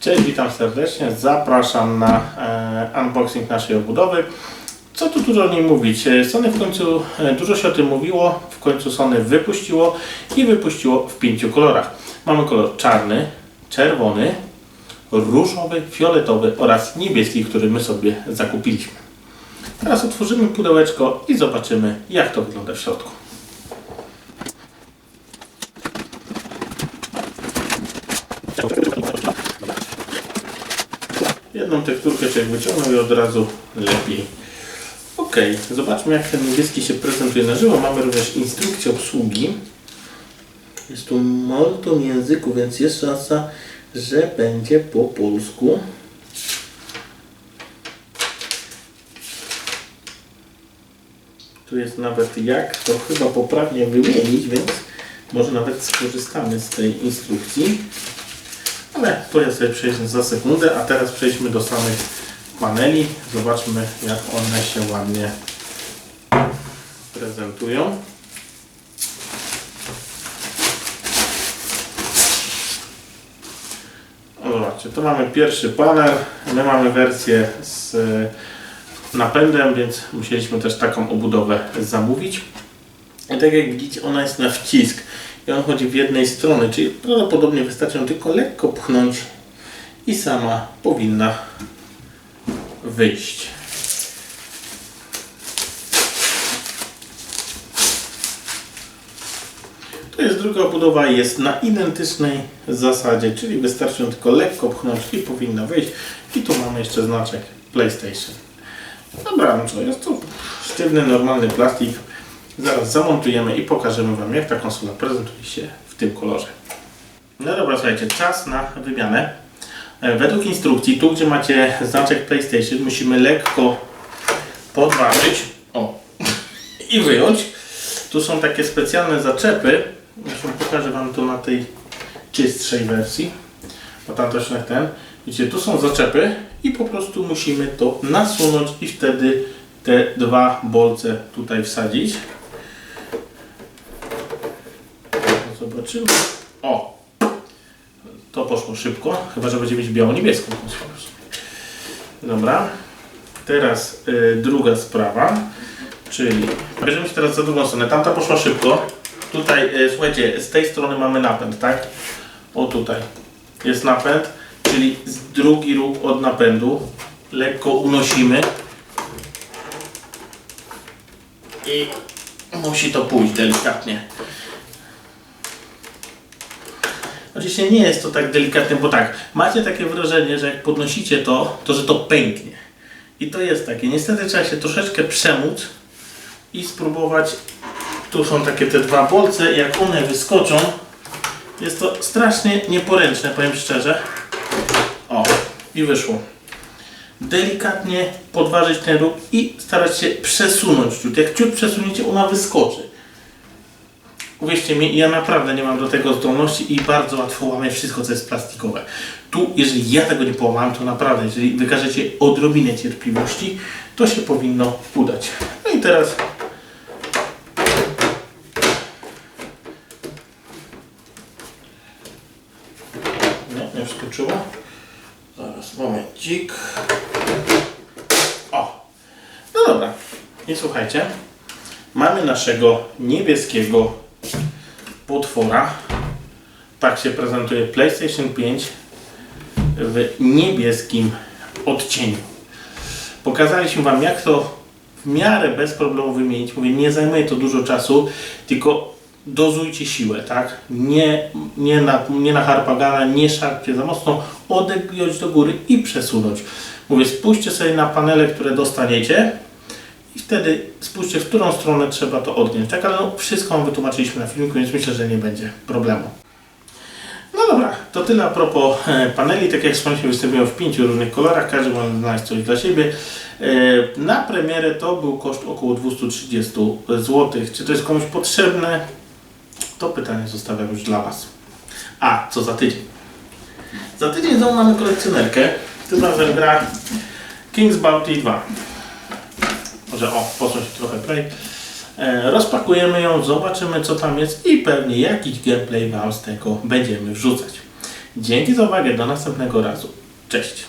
Cześć, witam serdecznie. Zapraszam na e, unboxing naszej obudowy. Co tu dużo o niej mówić? E, Sony w końcu, e, dużo się o tym mówiło, w końcu Sony wypuściło i wypuściło w pięciu kolorach. Mamy kolor czarny, czerwony, różowy, fioletowy oraz niebieski, który my sobie zakupiliśmy. Teraz otworzymy pudełeczko i zobaczymy jak to wygląda w środku. Jedną tekturkę człowiek wyciągnął i od razu lepiej. Ok, zobaczmy jak ten niebieski się prezentuje na żywo. Mamy również instrukcję obsługi. Jest tu multum języku, więc jest szansa, że będzie po polsku. Tu jest nawet jak to chyba poprawnie wymienić, więc może nawet skorzystamy z tej instrukcji. Ale to ja sobie przejdę za sekundę, a teraz przejdźmy do samych paneli. Zobaczmy jak one się ładnie prezentują. Zobaczcie, to mamy pierwszy panel. My mamy wersję z e, napędem, więc musieliśmy też taką obudowę zamówić. I tak jak widzicie, ona jest na wcisk i on chodzi w jednej strony, czyli prawdopodobnie wystarczy ją tylko lekko pchnąć i sama powinna wyjść. To jest druga obudowa, jest na identycznej zasadzie, czyli wystarczy ją tylko lekko pchnąć i powinna wyjść. I tu mamy jeszcze znaczek PlayStation. Dobra, no co, jest to sztywny, normalny plastik. Zaraz zamontujemy i pokażemy Wam, jak ta konsola prezentuje się w tym kolorze. No dobra, słuchajcie, czas na wymianę. E, Według instrukcji, tu gdzie macie znaczek PlayStation, musimy lekko podważyć o, i wyjąć. Tu są takie specjalne zaczepy. Zresztą pokażę Wam to na tej czystszej wersji. Bo tam też ten. Widzicie, tu są zaczepy i po prostu musimy to nasunąć i wtedy te dwa bolce tutaj wsadzić. Zobaczymy. O! To poszło szybko, chyba że będzie mieć biało-niebieską. Dobra. Teraz y, druga sprawa, czyli bierzemy się teraz za drugą stronę. Tamta poszła szybko. Tutaj, y, słuchajcie, z tej strony mamy napęd, tak? O tutaj jest napęd, czyli drugi róg od napędu lekko unosimy i musi to pójść delikatnie. Oczywiście nie jest to tak delikatne, bo tak, macie takie wrażenie, że jak podnosicie to, to że to pęknie. I to jest takie. Niestety trzeba się troszeczkę przemóc i spróbować. Tu są takie te dwa bolce, jak one wyskoczą, jest to strasznie nieporęczne, powiem szczerze. O, i wyszło. Delikatnie podważyć ten róg i starać się przesunąć ciut. Jak ciut przesuniecie, ona wyskoczy. Uwierzcie mi, ja naprawdę nie mam do tego zdolności i bardzo łatwo łamię wszystko, co jest plastikowe. Tu, jeżeli ja tego nie połamałem, to naprawdę, jeżeli wykażecie odrobinę cierpliwości, to się powinno udać. No i teraz Nie, nie wskoczyło. Zaraz, momencik. O! No dobra. I słuchajcie, mamy naszego niebieskiego potwora. Tak się prezentuje PlayStation 5 w niebieskim odcieniu. Pokazaliśmy Wam, jak to w miarę bez problemu wymienić. Mówię, nie zajmuje to dużo czasu, tylko dozujcie siłę, tak? Nie, nie, na, nie na harpagana, nie szarpcie za mocno, odegiąć do góry i przesunąć. Mówię, spójrzcie sobie na panele, które dostaniecie i wtedy spójrzcie, w którą stronę trzeba to odgiąć. Tak, ale no, wszystko Wam wytłumaczyliśmy na filmiku, więc myślę, że nie będzie problemu. No dobra, to tyle a propos e, paneli. Tak jak wspomnieliśmy, występują w pięciu różnych kolorach, każdy może znaleźć coś dla siebie. E, Na premierę to był koszt około 230 zł. Czy to jest komuś potrzebne? To pytanie zostawiam już dla Was. A, co za tydzień? Za tydzień znowu mamy kolekcjonerkę. Tym razem gra King's Bounty 2. Może o, posuń się trochę play. E, rozpakujemy ją, zobaczymy co tam jest i pewnie jakiś gameplay Wam z tego będziemy wrzucać. Dzięki za uwagę, do następnego razu. Cześć!